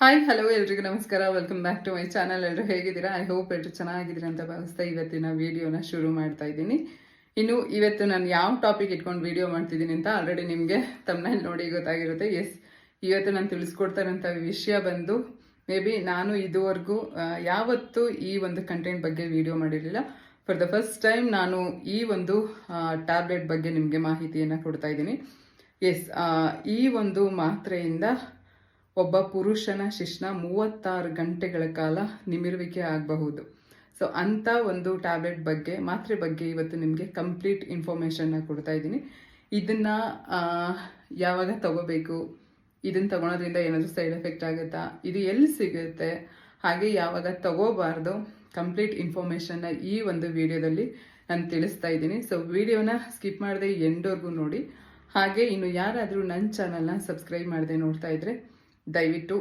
Hi hello ಎಲ್ರಿಗೂ ನಮಸ್ಕಾರ. Welcome back to my channel ಎಲ್ಲರೂ ಹೇಗಿದ್ದೀರಾ? ಐ ಹೋಪ್ ಎಲ್ಲರೂ ಚೆನ್ನಾಗಿದ್ದೀರಾ ಅಂತ ಭಾವಿಸ್ತಾ ಇವತ್ತಿನ ವಿಡಿಯೋನ ಶುರು ಮಾಡ್ತಾ ಇದ್ದೀನಿ. ಇನ್ನು ಇವತ್ತು ನಾನು ಯಾವ ಟಾಪಿಕ್ ಇಟ್ಕೊಂಡು ವಿಡಿಯೋ ಮಾಡ್ತಿದ್ದೀನಿ ಅಂತ ಆಲ್ರೆಡಿ ನಿಮಗೆ ತಮ್ಮನಲ್ಲಿ ನೋಡಿ ಗೊತ್ತಾಗಿರುತ್ತೆ. ಎಸ್ ಇವತ್ತು ನಾನು ತಿಳಿಸ್ಕೊಡ್ತಾ ಇರೋಂಥ ವಿಷಯ ಬಂದು ಮೇ ಬಿ ನಾನು ಇದುವರೆಗೂ ಯಾವತ್ತೂ ಈ ಒಂದು ಕಂಟೆಂಟ್ ಬಗ್ಗೆ ವಿಡಿಯೋ ಮಾಡಿರಲಿಲ್ಲ. ಫಾರ್ ದ ಫಸ್ಟ್ ಟೈಮ್ ನಾನು ಈ ಒಂದು ಟ್ಯಾಬ್ಲೆಟ್ ಬಗ್ಗೆ ನಿಮಗೆ ಮಾಹಿತಿಯನ್ನು ಕೊಡ್ತಾ ಇದ್ದೀನಿ. ಎಸ್ ಈ ಒಂದು ಮಾತ್ರೆಯಿಂದ ಒಬ್ಬ ಪುರುಷನ ಶಿಶ್ನ ಮೂವತ್ತಾರು ಗಂಟೆಗಳ ಕಾಲ ನಿಮಿರುವಿಕೆ ಆಗಬಹುದು. ಸೊ ಅಂಥ ಒಂದು ಟ್ಯಾಬ್ಲೆಟ್ ಬಗ್ಗೆ, ಮಾತ್ರೆ ಬಗ್ಗೆ ಇವತ್ತು ನಿಮಗೆ ಕಂಪ್ಲೀಟ್ ಇನ್ಫಾರ್ಮೇಷನ್ನ ಕೊಡ್ತಾ ಇದ್ದೀನಿ. ಇದನ್ನು ಯಾವಾಗ ತಗೋಬೇಕು? ಇದನ್ನು ತಗೊಳೋದ್ರಿಂದ ಏನಾದರೂ ಸೈಡ್ ಎಫೆಕ್ಟ್ ಆಗುತ್ತಾ? ಇದು ಎಲ್ಲಿ ಸಿಗುತ್ತೆ? ಹಾಗೆ ಯಾವಾಗ ತಗೋಬಾರ್ದು? ಕಂಪ್ಲೀಟ್ ಇನ್ಫಾರ್ಮೇಷನ್ನ ಈ ಒಂದು ವಿಡಿಯೋದಲ್ಲಿ ನಾನು ತಿಳಿಸ್ತಾ ಇದ್ದೀನಿ. ಸೊ ವಿಡಿಯೋನ ಸ್ಕಿಪ್ ಮಾಡದೆ ಎಂಡೋರ್ಗೂ ನೋಡಿ. ಹಾಗೆ ಇನ್ನು ಯಾರಾದರೂ ನನ್ನ ಚಾನಲ್ನ ಸಬ್ಸ್ಕ್ರೈಬ್ ಮಾಡದೆ ನೋಡ್ತಾ ಇದ್ರೆ ದಯವಿಟ್ಟು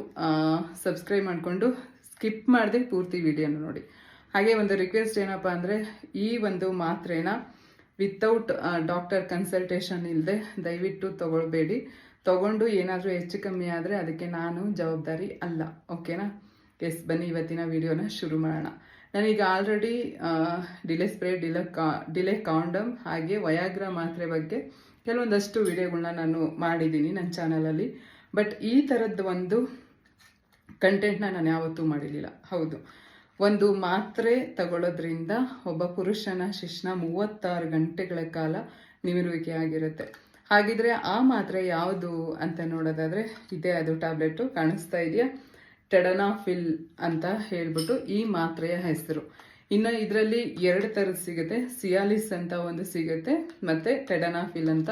ಸಬ್ಸ್ಕ್ರೈಬ್ ಮಾಡಿಕೊಂಡು ಸ್ಕಿಪ್ ಮಾಡದೆ ಪೂರ್ತಿ ವಿಡಿಯೋನ ನೋಡಿ. ಹಾಗೆ ಒಂದು ರಿಕ್ವೆಸ್ಟ್ ಏನಪ್ಪ ಅಂದರೆ, ಈ ಒಂದು ಮಾತ್ರೆನ ವಿತೌಟ್ ಡಾಕ್ಟರ್ ಕನ್ಸಲ್ಟೇಷನ್ ಇಲ್ಲದೆ ದಯವಿಟ್ಟು ತಗೊಳ್ಬೇಡಿ. ತಗೊಂಡು ಏನಾದರೂ ಹೆಚ್ಚು ಕಮ್ಮಿ ಆದರೆ ಅದಕ್ಕೆ ನಾನು ಜವಾಬ್ದಾರಿ ಅಲ್ಲ. ಓಕೆನಾ ಎಸ್ ಬನ್ನಿ ಇವತ್ತಿನ ವಿಡಿಯೋನ ಶುರು ಮಾಡೋಣ. ನಾನೀಗ ಆಲ್ರೆಡಿ ಡಿಲೆ ಸ್ಪ್ರೇ ಡಿಲೆ ಕಾ ಡಿಲೆ ಕಾಂಡಮ್ ಹಾಗೆ ವಯಾಗ್ರ ಮಾತ್ರೆ ಬಗ್ಗೆ ಕೆಲವೊಂದಷ್ಟು ವಿಡಿಯೋಗಳನ್ನ ನಾನು ಮಾಡಿದ್ದೀನಿ ನನ್ನ ಚಾನಲಲ್ಲಿ ಬಟ್ ಈ ಥರದ್ದು ಒಂದು ಕಂಟೆಂಟ್ನ ನಾನು ಯಾವತ್ತೂ ಮಾಡಿರಲಿಲ್ಲ. ಹೌದು. ಒಂದು ಮಾತ್ರೆ ತಗೊಳ್ಳೋದ್ರಿಂದ ಒಬ್ಬ ಪುರುಷನ ಶಿಶ್ನ ಮೂವತ್ತಾರು ಗಂಟೆಗಳ ಕಾಲ ನಿಮಿರುವಿಕೆ ಆಗಿರುತ್ತೆ. ಹಾಗಿದ್ರೆ ಆ ಮಾತ್ರೆ ಯಾವುದು ಅಂತ ನೋಡೋದಾದ್ರೆ ಇದೇ ಅದು ಟ್ಯಾಬ್ಲೆಟು ಕಾಣಿಸ್ತಾ ಇದೆಯಾ? ಟೆಡನಾಫಿಲ್ ಅಂತ ಹೇಳ್ಬಿಟ್ಟು ಈ ಮಾತ್ರೆಯ ಹೆಸರು. ಇನ್ನು ಇದರಲ್ಲಿ ಎರಡು ಥರದ್ದು ಸಿಗುತ್ತೆ. ಸಿಯಾಲಿಸ್ ಅಂತ ಒಂದು ಸಿಗುತ್ತೆ ಮತ್ತೆ ಟೆಡನಾಫಿಲ್ ಅಂತ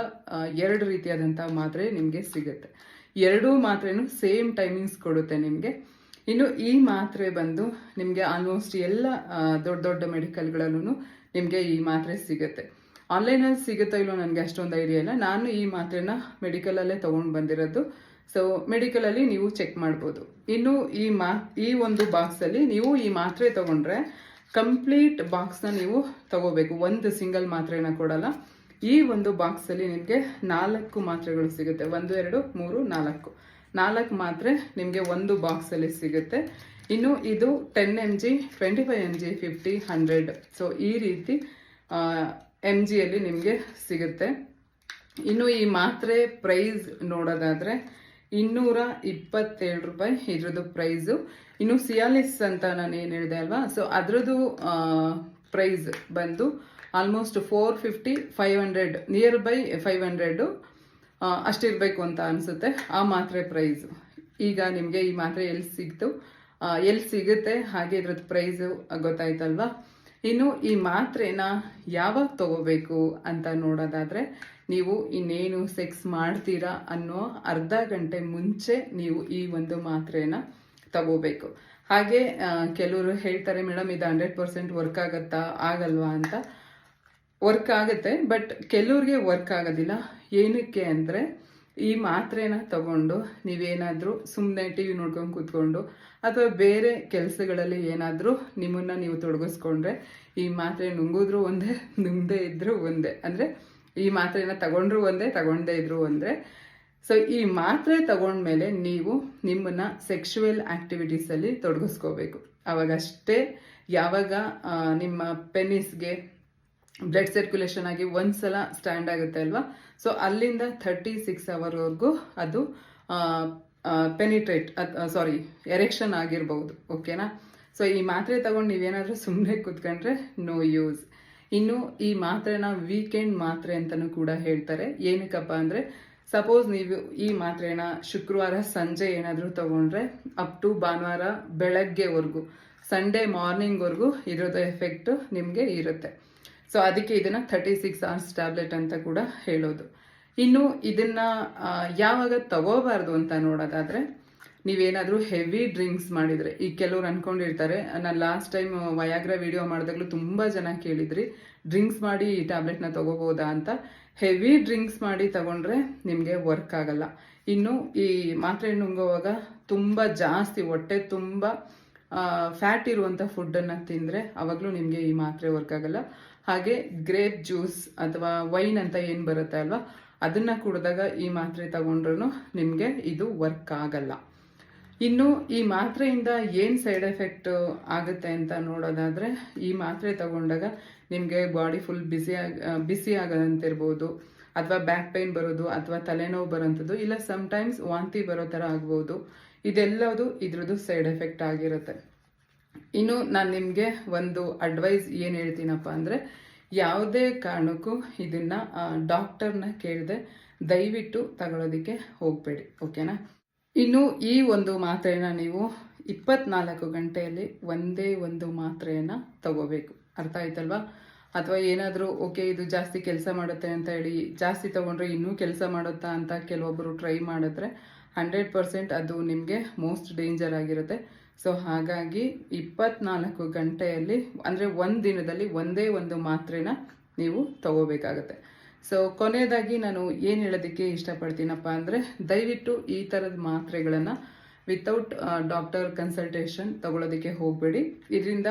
ಎರಡು ರೀತಿಯಾದಂಥ ಮಾತ್ರೆ ನಿಮಗೆ ಸಿಗುತ್ತೆ. ಎರಡೂ ಮಾತ್ರೆನೂ ಸೇಮ್ ಟೈಮಿಂಗ್ಸ್ ಕೊಡುತ್ತೆ ನಿಮಗೆ. ಇನ್ನು ಈ ಮಾತ್ರೆ ಬಂದು ನಿಮಗೆ ಆಲ್ಮೋಸ್ಟ್ ಎಲ್ಲ ದೊಡ್ಡ ದೊಡ್ಡ ಮೆಡಿಕಲ್ಗಳಲ್ಲೂ ನಿಮಗೆ ಈ ಮಾತ್ರೆ ಸಿಗುತ್ತೆ. ಆನ್ಲೈನಲ್ಲಿ ಸಿಗುತ್ತೋ ಇಲ್ಲೋ ನನಗೆ ಅಷ್ಟೊಂದು ಐಡಿಯಾ ಇಲ್ಲ. ನಾನು ಈ ಮಾತ್ರೆನ ಮೆಡಿಕಲಲ್ಲೇ ತೊಗೊಂಡು ಬಂದಿರೋದು. ಸೊ ಮೆಡಿಕಲಲ್ಲಿ ನೀವು ಚೆಕ್ ಮಾಡ್ಬೋದು. ಇನ್ನು ಈ ಮಾ, ಈ ಒಂದು ಬಾಕ್ಸಲ್ಲಿ ನೀವು ಈ ಮಾತ್ರೆ ತೊಗೊಂಡ್ರೆ ಕಂಪ್ಲೀಟ್ ಬಾಕ್ಸ್ನ ನೀವು ತಗೋಬೇಕು. ಒಂದು ಸಿಂಗಲ್ ಮಾತ್ರೆನ ಕೊಡಲ್ಲ. ಈ ಒಂದು ಬಾಕ್ಸಲ್ಲಿ ನಿಮಗೆ ನಾಲ್ಕು ಮಾತ್ರೆಗಳು ಸಿಗುತ್ತೆ. ಒಂದು, ಎರಡು, ಮೂರು, ನಾಲ್ಕು. ನಾಲ್ಕು ಮಾತ್ರೆ ನಿಮಗೆ ಒಂದು ಬಾಕ್ಸಲ್ಲಿ ಸಿಗುತ್ತೆ. ಇನ್ನು ಇದು ten M G twenty five M G fifty hundred so ಈ ರೀತಿ ಎಂ ಜಿಯಲ್ಲಿ ನಿಮಗೆ ಸಿಗುತ್ತೆ. ಇನ್ನು ಈ ಮಾತ್ರೆ ಪ್ರೈಸ್ ನೋಡೋದಾದ್ರೆ ಇನ್ನೂರ ಇಪ್ಪತ್ತೇಳು ರೂಪಾಯಿ ಇದ್ರದ್ದು ಪ್ರೈಸು. ಇನ್ನು ಸಿಯಾಲಿಸ್ ಅಂತ ನಾನು ಏನು ಹೇಳಿದೆ ಅಲ್ವಾ? ಸೊ ಅದರದ್ದು ಪ್ರೈಸ್ ಬಂದು almost four fifty five hundred near by five hundred ಅಷ್ಟಿರಬೇಕು ಅಂತ ಅನಿಸುತ್ತೆ. ಆ ಮಾತ್ರೆ ಪ್ರೈಸು ಈಗ ನಿಮಗೆ ಈ ಮಾತ್ರೆ ಎಲ್ಲಿ ಸಿಗ್ತು? ಎಲ್ಲಿ ಸಿಗುತ್ತೆ? ಹಾಗೆ ಇದ್ರದ್ದು ಪ್ರೈಸು ಗೊತ್ತಾಯ್ತಲ್ವಾ? ಇನ್ನು ಈ ಮಾತ್ರೆನ ಯಾವಾಗ ತಗೋಬೇಕು ಅಂತ ನೋಡೋದಾದ್ರೆ, ನೀವು ಇನ್ನೇನು ಸೆಕ್ಸ್ ಮಾಡ್ತೀರಾ ಅನ್ನೋ ಅರ್ಧ ಗಂಟೆ ಮುಂಚೆ ನೀವು ಈ ಒಂದು ಮಾತ್ರೆನ ತಗೋಬೇಕು. ಹಾಗೆ ಕೆಲವರು ಹೇಳ್ತಾರೆ, ಮೇಡಮ್, ಇದು ಹಂಡ್ರೆಡ್ ಪರ್ಸೆಂಟ್ ವರ್ಕ್ ಆಗತ್ತಾ? ಆಗಲ್ವಾ? ಅಂತ. ವರ್ಕ್ ಆಗುತ್ತೆ ಬಟ್ ಕೆಲವ್ರಿಗೆ ವರ್ಕ್ ಆಗೋದಿಲ್ಲ. ಏನಕ್ಕೆ ಅಂದರೆ, ಈ ಮಾತ್ರೆನ ತಗೊಂಡು ನೀವೇನಾದರೂ ಸುಮ್ಮನೆ ಟಿ ವಿ ನೋಡ್ಕೊಂಡು ಕೂತ್ಕೊಂಡು ಅಥವಾ ಬೇರೆ ಕೆಲಸಗಳಲ್ಲಿ ಏನಾದರೂ ನಿಮ್ಮನ್ನ ನೀವು ತೊಡಗಿಸ್ಕೊಂಡ್ರೆ, ಈ ಮಾತ್ರೆ ನುಂಗಿದ್ರು ಒಂದೇ, ನುಂಗದೇ ಇದ್ರು ಒಂದೇ. ಅಂದರೆ, ಈ ಮಾತ್ರೆನ ತಗೊಂಡ್ರು ಒಂದೇ, ತಗೊಂಡೇ ಇದ್ರು ಒಂದೇ. ಸೊ ಈ ಮಾತ್ರೆ ತಗೊಂಡ್ಮೇಲೆ ನೀವು ನಿಮ್ಮನ್ನ ಸೆಕ್ಷುವಲ್ ಆ್ಯಕ್ಟಿವಿಟೀಸಲ್ಲಿ ತೊಡಗಿಸ್ಕೋಬೇಕು. ಅವಾಗಷ್ಟೇ ಯಾವಾಗ ನಿಮ್ಮ ಪೆನಿಸ್ಗೆ ಬ್ಲಡ್ ಸರ್ಕ್ಯುಲೇಷನ್ ಆಗಿ ಒಂದ್ಸಲ ಸ್ಟ್ಯಾಂಡ್ ಆಗುತ್ತೆ ಅಲ್ವಾ? ಸೊ ಅಲ್ಲಿಂದ ಥರ್ಟಿ ಸಿಕ್ಸ್ ಅವರ್ವರೆಗೂ ಅದು ಪೆನಿಟ್ರೇಟ್ ಸಾರಿ ಎರೆಕ್ಷನ್ ಆಗಿರ್ಬೋದು ಓಕೆನಾ ಸೊ ಈ ಮಾತ್ರೆ ತಗೊಂಡು ನೀವೇನಾದರೂ ಸುಮ್ಮನೆ ಕೂತ್ಕೊಂಡ್ರೆ ನೋ ಯೂಸ್ ಇನ್ನು ಈ ಮಾತ್ರೆನ ವೀಕೆಂಡ್ ಮಾತ್ರೆ ಅಂತಲೂ ಕೂಡ ಹೇಳ್ತಾರೆ. ಏನಕ್ಕಪ್ಪ ಅಂದರೆ ಸಪೋಸ್ ನೀವು ಈ ಮಾತ್ರೆನ ಶುಕ್ರವಾರ ಸಂಜೆ ಏನಾದರೂ ತಗೊಂಡ್ರೆ ಅಪ್ ಟು ಭಾನುವಾರ ಬೆಳಗ್ಗೆವರೆಗೂ ಸಂಡೇ ಮಾರ್ನಿಂಗ್ವರೆಗೂ ಇರೋದು ಎಫೆಕ್ಟ್ ನಿಮಗೆ ಇರುತ್ತೆ. ಸೊ ಅದಕ್ಕೆ ಇದನ್ನ ಥರ್ಟಿ ಸಿಕ್ಸ್ ಅವರ್ಸ್ ಟ್ಯಾಬ್ಲೆಟ್ ಅಂತ ಕೂಡ ಹೇಳೋದು. ಇನ್ನು ಇದನ್ನ ಯಾವಾಗ ತಗೋಬಾರ್ದು ಅಂತ ನೋಡೋದಾದ್ರೆ, ನೀವೇನಾದರೂ ಹೆವಿ ಡ್ರಿಂಕ್ಸ್ ಮಾಡಿದರೆ ಈಗ ಕೆಲವ್ರು ಅನ್ಕೊಂಡಿರ್ತಾರೆ ನಾನು ಲಾಸ್ಟ್ ಟೈಮ್ ವಯಾಗ್ರ ವಿಡಿಯೋ ಮಾಡಿದಾಗಲೂ ತುಂಬ ಜನ ಕೇಳಿದ್ರಿ ಡ್ರಿಂಕ್ಸ್ ಮಾಡಿ ಈ ಟ್ಯಾಬ್ಲೆಟ್ನ ತಗೋಬೋದಾ ಅಂತ. ಹೆವಿ ಡ್ರಿಂಕ್ಸ್ ಮಾಡಿ ತಗೊಂಡ್ರೆ ನಿಮಗೆ ವರ್ಕ್ ಆಗಲ್ಲ. ಇನ್ನು ಈ ಮಾತ್ರೆ ನುಂಗೋವಾಗ ತುಂಬ ಜಾಸ್ತಿ, ಹೊಟ್ಟೆ ತುಂಬ ಫ್ಯಾಟ್ ಇರುವಂಥ ಫುಡ್ಡನ್ನು ತಿಂದರೆ ಅವಾಗಲೂ ನಿಮಗೆ ಈ ಮಾತ್ರೆ ವರ್ಕ್ ಆಗಲ್ಲ. ಹಾಗೆ ಗ್ರೇಪ್ ಜ್ಯೂಸ್ ಅಥವಾ ವೈನ್ ಅಂತ ಏನು ಬರುತ್ತೆ ಅಲ್ವಾ? ಅದನ್ನು ಕುಡಿದಾಗ ಈ ಮಾತ್ರೆ ತಗೊಂಡ್ರೂ ನಿಮಗೆ ಇದು ವರ್ಕ್ ಆಗಲ್ಲ. ಇನ್ನು ಈ ಮಾತ್ರೆಯಿಂದ ಏನು ಸೈಡ್ ಎಫೆಕ್ಟ್ ಆಗುತ್ತೆ ಅಂತ ನೋಡೋದಾದರೆ, ಈ ಮಾತ್ರೆ ತಗೊಂಡಾಗ ನಿಮಗೆ ಬಾಡಿ ಫುಲ್ ಬಿಸಿ ಬಿಸಿ ಆಗದಂತಿರ್ಬೋದು. ಅಥವಾ ಬ್ಯಾಕ್ ಪೈನ್ ಬರೋದು, ಅಥವಾ ತಲೆನೋವು ಬರೋಂಥದ್ದು, ಇಲ್ಲ ಸಮ್ಟೈಮ್ಸ್ ವಾಂತಿ ಬರೋ ಥರ ಆಗ್ಬೋದು. ಇದೆಲ್ಲದು ಇದ್ರದ್ದು ಸೈಡ್ ಎಫೆಕ್ಟ್ ಆಗಿರುತ್ತೆ. ಇನ್ನು ನಾನು ನಿಮಗೆ ಒಂದು ಅಡ್ವೈಸ್ ಏನು ಹೇಳ್ತೀನಪ್ಪ ಅಂದರೆ ಯಾವುದೇ ಕಾರಣಕ್ಕೂ ಇದನ್ನು ಡಾಕ್ಟರ್ನ ಕೇಳದೆ ದಯವಿಟ್ಟು ತಗೊಳ್ಳೋದಕ್ಕೆ ಹೋಗಬೇಡಿ, ಓಕೆನಾ? ಇನ್ನು ಈ ಒಂದು ಮಾತ್ರೆನ ನೀವು ಇಪ್ಪತ್ನಾಲ್ಕು ಗಂಟೆಯಲ್ಲಿ ಒಂದೇ ಒಂದು ಮಾತ್ರೆಯನ್ನು ತಗೋಬೇಕು. ಅರ್ಥ ಆಯ್ತಲ್ವಾ? ಅಥವಾ ಏನಾದರೂ, ಓಕೆ, ಇದು ಜಾಸ್ತಿ ಕೆಲಸ ಮಾಡುತ್ತೆ ಅಂತ ಹೇಳಿ, ಜಾಸ್ತಿ ತಗೊಂಡ್ರೆ ಇನ್ನೂ ಕೆಲಸ ಮಾಡುತ್ತಾ ಅಂತ ಕೆಲವೊಬ್ಬರು ಟ್ರೈ ಮಾಡಿದ್ರೆ ಹಂಡ್ರೆಡ್ ಪರ್ಸೆಂಟ್ ಅದು ನಿಮಗೆ ಮೋಸ್ಟ್ ಡೇಂಜರ್ ಆಗಿರುತ್ತೆ. ಸೊ ಹಾಗಾಗಿ ಇಪ್ಪತ್ನಾಲ್ಕು ಗಂಟೆಯಲ್ಲಿ, ಅಂದರೆ ಒಂದು ದಿನದಲ್ಲಿ ಒಂದೇ ಒಂದು ಮಾತ್ರೆನ ನೀವು ತಗೋಬೇಕಾಗತ್ತೆ. ಸೊ ಕೊನೆಯದಾಗಿ ನಾನು ಏನು ಹೇಳೋದಕ್ಕೆ ಇಷ್ಟಪಡ್ತೀನಪ್ಪ ಅಂದರೆ, ದಯವಿಟ್ಟು ಈ ಥರದ ಮಾತ್ರೆಗಳನ್ನು ವಿತೌಟ್ ಡಾಕ್ಟರ್ ಕನ್ಸಲ್ಟೇಷನ್ ತಗೊಳ್ಳೋದಕ್ಕೆ ಹೋಗಬೇಡಿ. ಇದರಿಂದ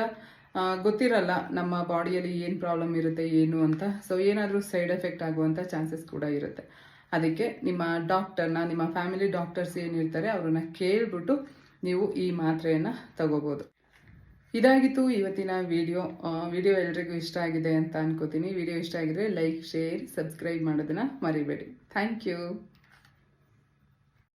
ಗೊತ್ತಿರಲ್ಲ ನಮ್ಮ ಬಾಡಿಯಲ್ಲಿ ಏನು ಪ್ರಾಬ್ಲಮ್ ಇರುತ್ತೆ, ಏನು ಅಂತ. ಸೊ ಏನಾದರೂ ಸೈಡ್ ಎಫೆಕ್ಟ್ ಆಗುವಂಥ ಚಾನ್ಸಸ್ ಕೂಡ ಇರುತ್ತೆ. ಅದಕ್ಕೆ ನಿಮ್ಮ ಡಾಕ್ಟರ್ನ ನಿಮ್ಮ ಫ್ಯಾಮಿಲಿ ಡಾಕ್ಟರ್ಸ್ ಏನಿರ್ತಾರೆ ಅವ್ರನ್ನ ಕೇಳಿಬಿಟ್ಟು ನೀವು ಈ ಮಾತ್ರೆಯನ್ನು ತಗೋಬೋದು. ಇದಾಗಿತ್ತು ಇವತ್ತಿನ ವಿಡಿಯೋ ವಿಡಿಯೋ ಎಲ್ರಿಗೂ ಇಷ್ಟ ಆಗಿದೆ ಅಂತ ಅನ್ಕೋತೀನಿ. ವಿಡಿಯೋ ಇಷ್ಟ ಆಗಿದ್ರೆ ಲೈಕ್ ಶೇರ್ ಸಬ್ಸ್ಕ್ರೈಬ್ ಮಾಡೋದನ್ನ ಮರಿಬೇಡಿ. Thank you